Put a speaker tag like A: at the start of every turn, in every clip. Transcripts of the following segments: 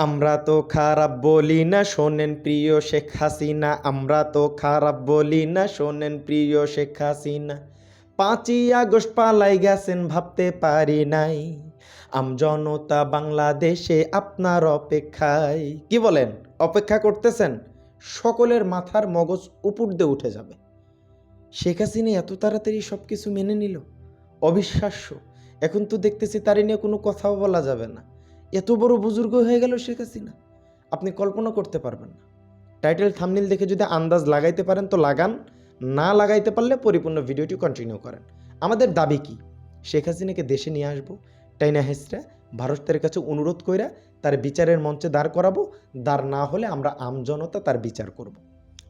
A: আমরা তো খারাপ বলি না, শোনেন প্রিয় শেখ হাসিনা। আমরা তো খারাপ বলি না, শোনেন প্রিয় শেখ হাসিনা। পাঁচই আগস্ট পালাই গেছেন, ভাবতে পারি নাই। আমজনতা বাংলাদেশে আপনার অপেক্ষায়। কি বলেন? অপেক্ষা করতেছেন? সকলের মাথার মগজ উপর দিয়ে উঠে যাবে। শেখ হাসিনা এত তাড়াতাড়ি সব কিছু মেনে নিল? অবিশ্বাস্য। এখন তো দেখতেছি তারই নিয়ে কোনো কথাও বলা যাবে না। এত বড় বুজুর্গ হয়ে গেল শেখ হাসিনা। আপনি কল্পনা করতে পারবেন না। টাইটেল থামনিল দেখে যদি আন্দাজ লাগাইতে পারেন তো লাগান, না লাগাইতে পারলে পরিপূর্ণ ভিডিওটি কন্টিনিউ করেন। আমাদের দাবি কি? শেখ হাসিনাকে দেশে নিয়ে আসব, টাইনা হেসরা ভারতের কাছে অনুরোধ কইরা তার বিচারের মঞ্চে দাঁড় করাবো, দাঁড় না হলে আমরা আমজনতা তার বিচার করব।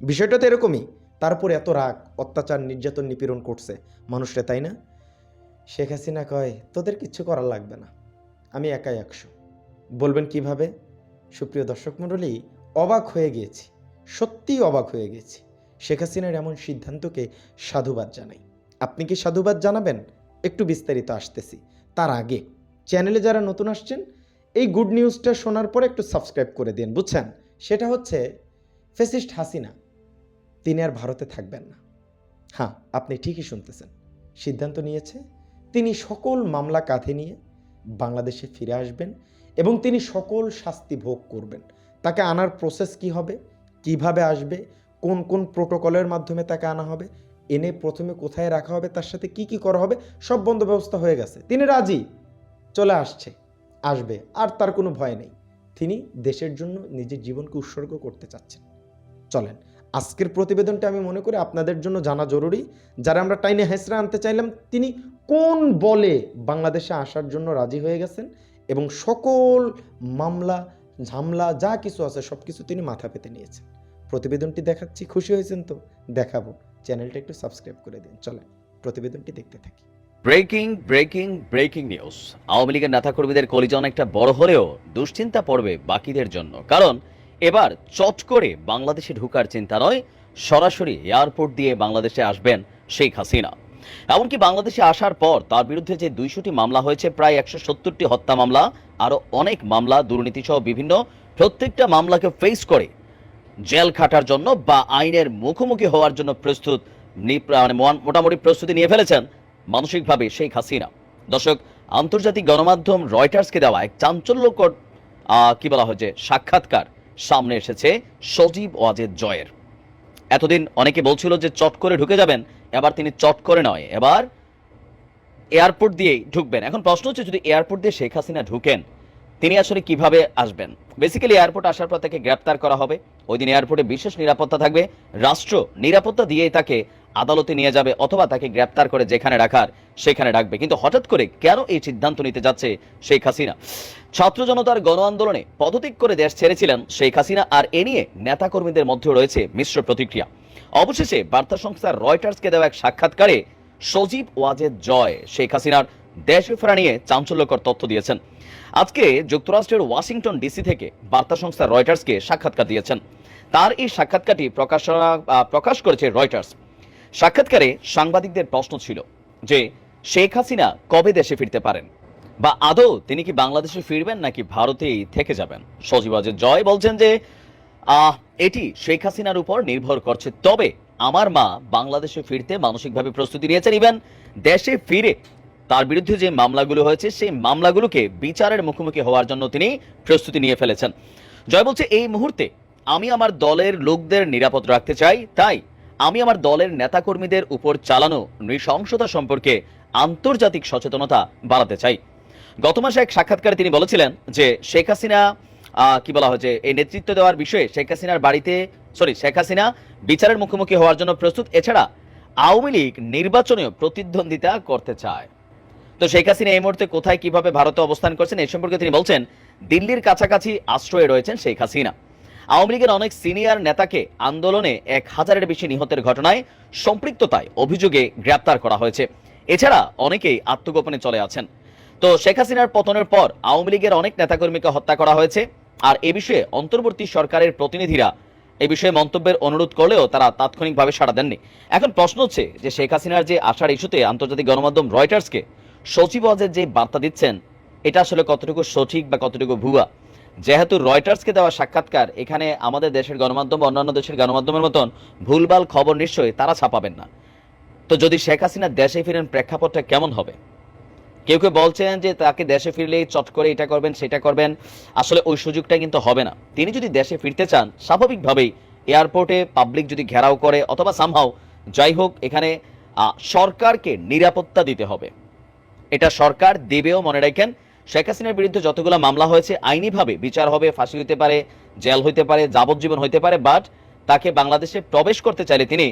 A: বিষয়টা তো এরকমই। তারপর এত রাগ, অত্যাচার, নির্যাতন, নিপীড়ন করছে মানুষরা, তাই না? শেখ হাসিনা কয়, তোদের কিচ্ছু করার লাগবে না। আমি একাই একশো। বলবেন কীভাবে? সুপ্রিয় দর্শক মণ্ডলী, অবাক হয়ে গিয়েছি, সত্যিই অবাক হয়ে গেছি শেখ হাসিনার এমন সিদ্ধান্তকে সাধুবাদ জানাই। আপনি কি সাধুবাদ জানাবেন? একটু বিস্তারিত আসতেছি। তার আগে, চ্যানেলে যারা নতুন আসছেন, এই গুড নিউজটা শোনার পরে একটু সাবস্ক্রাইব করে দিন, বুঝছেন? সেটা হচ্ছে, ফেসিস্ট হাসিনা, তিনি আর ভারতে থাকবেন না। হ্যাঁ আপনি ঠিকই শুনতেছেন। সিদ্ধান্ত নিয়েছে, তিনি সকল মামলা কাঁধে নিয়ে বাংলাদেশে ফিরে আসবেন এবং তিনি সকল শাস্তি ভোগ করবেন। তাকে আনার প্রসেস কি হবে? কীভাবে আসবে? কোন কোন প্রোটোকলের মাধ্যমে তাকে আনা হবে? এনে প্রথমে কোথায় রাখা হবে? তার সাথে কি কি করা হবে? সব বন্ধ ব্যবস্থা হয়ে গেছে। তিনি রাজি, চলে আসছে, আসবে, আর তার কোনো ভয় নেই। তিনি দেশের জন্য নিজের জীবনকে উৎসর্গ করতে চাচ্ছেন। চলেন, আজকের প্রতিবেদনটা আমি মনে করি আপনাদের জন্য জানা জরুরি। যারা আমরা টাইনে হেসরা আনতে চাইলাম, তিনি কোন বলে বাংলাদেশে আসার জন্য রাজি হয়ে গেছেন এবং সকল মামলা, ঝামলা, যা কিছু আছে, সব কিছু তিনি মাথা পেতে নিয়েছেন। প্রতিবেদনটি দেখাচ্ছি, খুশি হয়েছেন তো? দেখাবো। চ্যানেলটা একটু সাবস্ক্রাইব করে দিন। চলেন, প্রতিবেদনটি দেখতে থাকি।
B: Breaking breaking breaking news. Awami লীগের নেতাকর্মীদের কলিজা অনেকটা বড় হলেও দুশ্চিন্তা পড়বে বাকিদের জন্য। কারণ এবার চট করে বাংলাদেশে ঢুকার চিন্তা নয়, সরাসরি এয়ারপোর্ট দিয়ে বাংলাদেশে আসবেন শেখ হাসিনা। এমনকি বাংলাদেশে আসার পর তার বিরুদ্ধে যে দুইশোটি মামলা হয়েছে, প্রায় একশো সত্তরটি হত্যা মামলা, আরও অনেক মামলা দুর্নীতি সহ বিভিন্ন প্রত্যেকটা মামলাকে ফেস করে জেল খাটার জন্য বা আইনের মুখোমুখি হওয়ার জন্য প্রস্তুত মানে মোটামুটি প্রস্তুতি নিয়ে ফেলেছেন মানসিকভাবে শেখ হাসিনা। দর্শক, আন্তর্জাতিক গণমাধ্যম রয়টার্সকে দেওয়া এক চাঞ্চল্যকর কি বলা হয়েছে সাক্ষাৎকার সামনে এসেছে সজীব ওয়াজেদ জয়ের। এতদিন অনেকে বলছিল যে চট করে ঢুকে যাবেন এবার তিনি চট করে নয়, এবার এয়ারপোর্ট দিয়েই ঢুকবেন। এখন প্রশ্ন হচ্ছে, যদি এয়ারপোর্ট দিয়ে শেখ হাসিনা ঢুকেন, তিনি আসলে কীভাবে আসবেন? বেসিক্যালি এয়ারপোর্ট আসার পর তাকে গ্রেপ্তার করা হবে। ওই দিন এয়ারপোর্টে বিশেষ নিরাপত্তা থাকবে। রাষ্ট্র নিরাপত্তা দিয়েই তাকে আদালতে নিয়ে যাবে, অথবা তাকে গ্রেপ্তার করে যেখানে রাখার, সেখানে রাখবে। কিন্তু হঠাৎ করে কেন এই সিদ্ধান্ত নিতে যাচ্ছে শেখ হাসিনা? ছাত্র জনতার গণ আন্দোলনে পদত্যাগ করে দেশ ছেড়েছিলেন শেখ হাসিনা, আর এ নিয়ে নেতাকর্মীদের মধ্যে রয়েছে মিশ্র প্রতিক্রিয়া। অবশেষে বার্তা সংস্থা রয়টার্সকে দেওয়া এক সাক্ষাৎকারে সজীব ওয়াজেদ জয় শেখ হাসিনার দেশ ফেরা নিয়ে চাঞ্চল্যকর তথ্য দিয়েছেন। আজকে যুক্তরাষ্ট্রের ওয়াশিংটন ডিসি থেকে বার্তা সংস্থা রয়টার্সকে সাক্ষাৎকার দিয়েছেন। তার এই সাক্ষাৎকারটি প্রকাশনা প্রকাশ করেছে রয়টার্স। সাক্ষাৎকারে সাংবাদিকদের প্রশ্ন ছিল যে, শেখ হাসিনা কবে দেশে ফিরতে পারেন? বা আদৌ তিনি কি বাংলাদেশে ফিরবেন নাকি ভারতেই থেকে যাবেন? সজীব জয় বলছেন যে এটি শেখ হাসিনার উপর নির্ভর করছে। তবে আমার মা বাংলাদেশে ফিরতে মানসিকভাবে প্রস্তুতি নিয়েছেন। ইভেন দেশে ফিরে তার বিরুদ্ধে যে মামলাগুলো হয়েছে, সেই মামলাগুলোকে বিচারের মুখোমুখি হওয়ার জন্য তিনি প্রস্তুতি নিয়ে ফেলেছেন। জয় বলছে, এই মুহূর্তে আমি আমার দলের লোকদের নিরাপদ রাখতে চাই। তাই আমি আমার দলের নেতাকর্মীদের উপর চালানো নৃশংসতা সম্পর্কে আন্তর্জাতিক সচেতনতা বাড়াতে চাই। গত মাসে এক সাক্ষাৎকারে তিনি বলেছিলেন যে শেখ হাসিনা কি বলা হয়েছে এই নেতৃত্ব দেওয়ার বিষয়ে শেখ হাসিনার বাড়িতে সরি শেখ হাসিনা বিচারের মুখোমুখি হওয়ার জন্য প্রস্তুত। এছাড়া আওয়ামী লীগ নির্বাচনেও প্রতিদ্বন্দ্বিতা করতে চায়। তো শেখ হাসিনা এই মুহূর্তে কোথায়, কীভাবে ভারতে অবস্থান করছেন এই সম্পর্কে তিনি বলছেন, দিল্লির কাছাকাছি আশ্রয়ে রয়েছেন শেখ হাসিনা। আওয়ামী লীগের অনেক সিনিয়র নেতাকে আন্দোলনে এক হাজারের বেশি নিহতের ঘটনায় সম্পৃক্ততায় অভিযোগে গ্রেপ্তার করা হয়েছে। এছাড়া অনেকেই আত্মগোপনে চলে আছেন। তো শেখ হাসিনার পতনের পর আওয়ামী লীগের অনেক নেতাকর্মীকে হত্যা করা হয়েছে। আর এ বিষয়ে অন্তর্বর্তী সরকারের প্রতিনিধিরা এ বিষয়ে মন্তব্যের অনুরোধ করলেও তারা তাৎক্ষণিকভাবে সাড়া দেননি। এখন প্রশ্ন হচ্ছে যে শেখ হাসিনার যে আসার ইস্যুতে আন্তর্জাতিক গণমাধ্যম রয়টার্সকে সচিব ওয়াজের যে বার্তা দিচ্ছেন, এটা আসলে কতটুকু সঠিক বা কতটুকু ভুয়া? যেহেতু রয়টার্সকে দেওয়া সাক্ষাৎকার, এখানে আমাদের দেশের গণমাধ্যম, অন্যান্য দেশের গণমাধ্যমের মতন ভুলভাল খবর নিশ্চয়ই তারা ছাপাবেন না। তো যদি শেখ হাসিনা দেশে ফিরেন, প্রেক্ষাপটটা কেমন হবে? কেউ কেউ বলছেন যে তাকে দেশে ফিরলেই চট করে এটা করবেন, সেটা করবেন। আসলে ওই সুযোগটা কিন্তু হবে না। তিনি যদি দেশে ফিরতে চান, স্বাভাবিকভাবেই এয়ারপোর্টে পাবলিক যদি ঘেরাও করে অথবা সামহাও যাই হোক, এখানে সরকারকে নিরাপত্তা দিতে হবে। এটা সরকার দেবেও মনে রাখেন। শেখ হাসিনার বিরুদ্ধে যতগুলো মামলা হয়েছে, আইনিভাবে বিচার হবে, ফাঁসি হতে পারে, জেল হইতে পারে, যাবজ্জীবন হইতে পারে বাট তাকে বাংলাদেশে প্রবেশ করতে চাইলে তিনি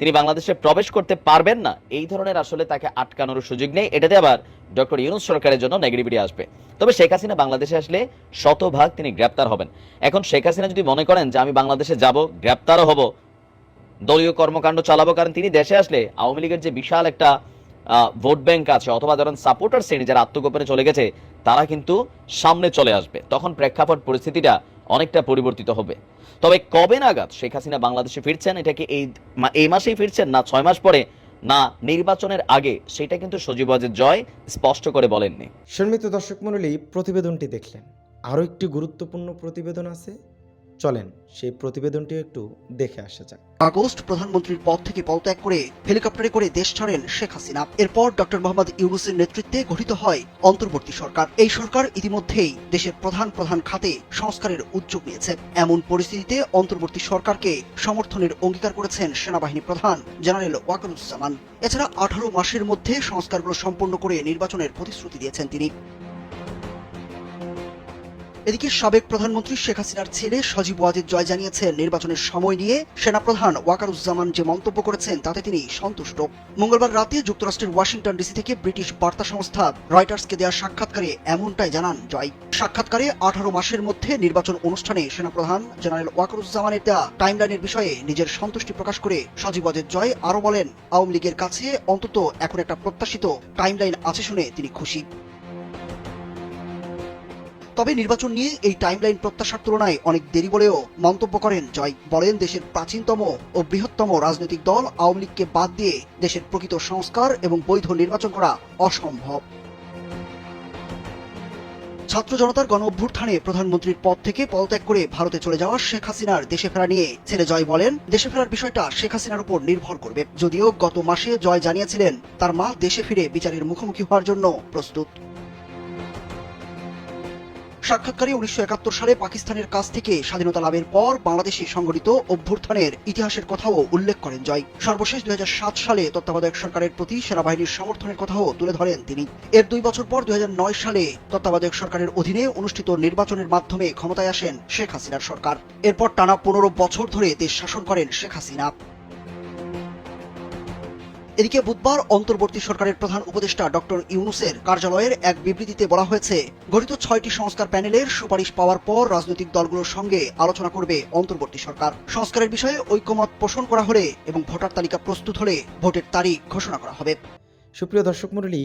B: তিনি বাংলাদেশে প্রবেশ করতে পারবেন না। এই ধরনের আসলে তাকে আটকানোর সুযোগ নেই। এটাতে আবার ডক্টর ইউনুস সরকারের জন্য নেগেটিভিটি আসবে। তবে শেখ হাসিনা বাংলাদেশে আসলে শতভাগ তিনি গ্রেপ্তার হবেন। এখন শেখ হাসিনা যদি মনে করেন যে আমি বাংলাদেশে যাব, গ্রেপ্তারও হব, দলীয় কর্মকাণ্ড চালাবো, কারণ তিনি দেশে আসলে আওয়ামী লীগের যে বিশাল একটা ভোট ব্যাংক আছে, অথবা ধরেন সাপোর্টার শ্রেণি যারা আত্মগোপনে চলে গেছে, তারা কিন্তু সামনে চলে আসবে। তখন প্রেক্ষাপট পরিস্থিতিটা অনেকটা পরিবর্তিত হবে। তবে কবে নাগাদ শেখ হাসিনা বাংলাদেশে ফিরছেন এটাকে এই এই মাসেই ফিরছেন না ছয় মাস পরে? না, নির্বাচনের আগে? সেটা কিন্তু সজীব জয় স্পষ্ট করে বলেননি।
A: সম্মিত দর্শক মণ্ডলী, প্রতিবেদনটি দেখলেন। আরও একটি গুরুত্বপূর্ণ প্রতিবেদন আছে। চলেন, সেই প্রতিবেদনটি একটু দেখে আসা যাক।
C: আগস্ট প্রধানমন্ত্রীর পদ থেকে পদত্যাগ করে হেলিকপ্টারে করে দেশ ছাড়েন শেখ হাসিনা। এরপর ডক্টর মোহাম্মদ ইউনুসের নেতৃত্বে গঠিত হয় অন্তর্বর্তী সরকার। এই সরকার ইতিমধ্যেই দেশের প্রধান প্রধান খাতে সংস্কারের উদ্যোগ নিয়েছে। এমন পরিস্থিতিতে অন্তর্বর্তী সরকারকে সমর্থনের অঙ্গীকার করেছেন সেনাবাহিনী প্রধান জেনারেল ওয়াকারুজ্জামান। এছাড়া আঠারো মাসের মধ্যে সংস্কারগুলো সম্পন্ন করে নির্বাচনের প্রতিশ্রুতি দিয়েছেন তিনি। এদিকে সাবেক প্রধানমন্ত্রী শেখ হাসিনার ছেলে সজীব ওয়াজেদ জয় জানিয়েছেন নির্বাচনের সময় নিয়ে সেনাপ্রধান ওয়াকারুজ্জামান যে মন্তব্য করেছেন, তাতে তিনি সন্তুষ্ট। মঙ্গলবার রাতে যুক্তরাষ্ট্রের ওয়াশিংটন ডিসি থেকে ব্রিটিশ বার্তা সংস্থা রয়টার্সকে দেওয়া সাক্ষাৎকারে এমনটাই জানান জয়। সাক্ষাৎকারে আঠারো মাসের মধ্যে নির্বাচন অনুষ্ঠানে সেনাপ্রধান জেনারেল ওয়াকারুজ্জামানের দেওয়া টাইমলাইনের বিষয়ে নিজের সন্তুষ্টি প্রকাশ করে সজীব ওয়াজেদ জয় আরও বলেন, আওয়ামী লীগের কাছে অন্তত এখন একটা প্রত্যাশিত টাইমলাইন আছে শুনে তিনি খুশি। তবে নির্বাচন নিয়ে এই টাইমলাইন প্রত্যাশার তুলনায় অনেক দেরি বলেও মন্তব্য করেন জয়। বলেন, দেশের প্রাচীনতম ও বৃহত্তম রাজনৈতিক দল আওয়ামী লীগকে বাদ দিয়ে দেশের প্রকৃত সংস্কার এবং বৈধ নির্বাচন করা অসম্ভব। ছাত্র জনতার গণ অভ্যুত্থানে প্রধানমন্ত্রীর পদ থেকে পদত্যাগ করে ভারতে চলে যাওয়া শেখ হাসিনার দেশে ফেরা নিয়ে ছেলে জয় বলেন, দেশে ফেরার বিষয়টা শেখ হাসিনার উপর নির্ভর করবে। যদিও গত মাসে জয় জানিয়েছিলেন, তার মা দেশে ফিরে বিচারের মুখোমুখি হওয়ার জন্য প্রস্তুত। সাক্ষাৎকারে উনিশশো একাত্তর সালে পাকিস্তানের কাছ থেকে স্বাধীনতা লাভের পর বাংলাদেশে সংগঠিত অভ্যুত্থানের ইতিহাসের কথাও উল্লেখ করেন জয়। সর্বশেষ দুই হাজার সাত সালে তত্ত্বাবধায়ক সরকারের প্রতি সেনাবাহিনীর সমর্থনের কথাও তুলে ধরেন তিনি। এর দুই বছর পর দু হাজার নয় সালে তত্ত্বাবধায়ক সরকারের অধীনে অনুষ্ঠিত নির্বাচনের মাধ্যমে ক্ষমতায় আসেন শেখ হাসিনার সরকার। এরপর টানা পনেরো বছর ধরে দেশ শাসন করেন শেখ হাসিনা। এদিকে বুধবার অন্তর্বর্তী সরকারের প্রধান উপদেষ্টা ডক্টর ইউনুসের কার্যালয়ের এক বিবৃতিতে বলা হয়েছে, গঠিত ছয়টি সংস্কার প্যানেলের সুপারিশ পাওয়ার পর রাজনৈতিক দলগুলোর সঙ্গে আলোচনা করবে অন্তর্বর্তী সরকার। সংস্কারের বিষয়ে ঐক্যমত পোষণ করা হলে এবং ভোটার তালিকা প্রস্তুত হলে ভোটের তারিখ ঘোষণা করা হবে।
A: সুপ্রিয় দর্শক মণ্ডলী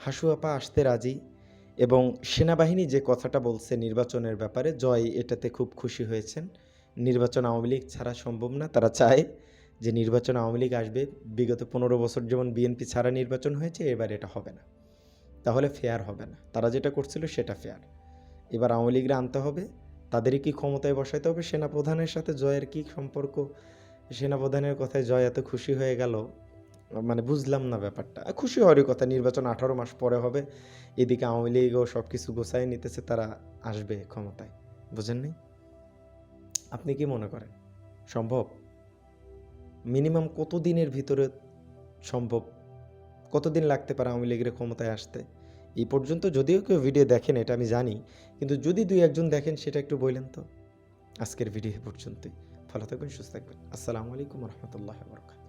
A: হাসু আপা আসতে রাজি এবং সেনাবাহিনী যে কথাটা বলছে নির্বাচনের ব্যাপারে, জয় এটাতে খুব খুশি হয়েছেন। নির্বাচন আওয়ামী লীগ ছাড়া সম্ভব না, তারা চায় যে নির্বাচন আওয়ামী লীগ আসবে, বিগত পনেরো বছর যেমন বিএনপি ছাড়া নির্বাচন হয়েছে, এবার এটা হবে না। তাহলে ফেয়ার হবে না। তারা যেটা করছিল সেটা ফেয়ার এবার আওয়ামী লীগরা আনতে হবে, তাদেরই কি ক্ষমতায় বসাইতে হবে? সেনাপ্রধানের সাথে জয়ের কি সম্পর্ক? সেনাপ্রধানের কথায় জয় এত খুশি হয়ে গেল মানে বুঝলাম না ব্যাপারটা। খুশি হওয়ারই কথা, নির্বাচন আঠারো মাস পরে হবে, এদিকে আওয়ামী লীগও সব কিছু গোছায় নিতেছে, তারা আসবে ক্ষমতায়। বুঝেন নাই আপনি কি মনে করেন? সম্ভব? মিনিমাম কত দিনের ভিতরে সম্ভব? কতদিন লাগতে পারে আওয়ামী লীগের ক্ষমতায় আসতে? এই পর্যন্ত যদিও কেউ ভিডিও দেখেন, এটা আমি জানি। কিন্তু যদি দুই একজন দেখেন, সেটা একটু বললেন তো। আজকের ভিডিও পর্যন্তই। ভালো থাকবেন, সুস্থ থাকবেন। আসসালামু আলাইকুম রহমতুল্লাহ বরকাত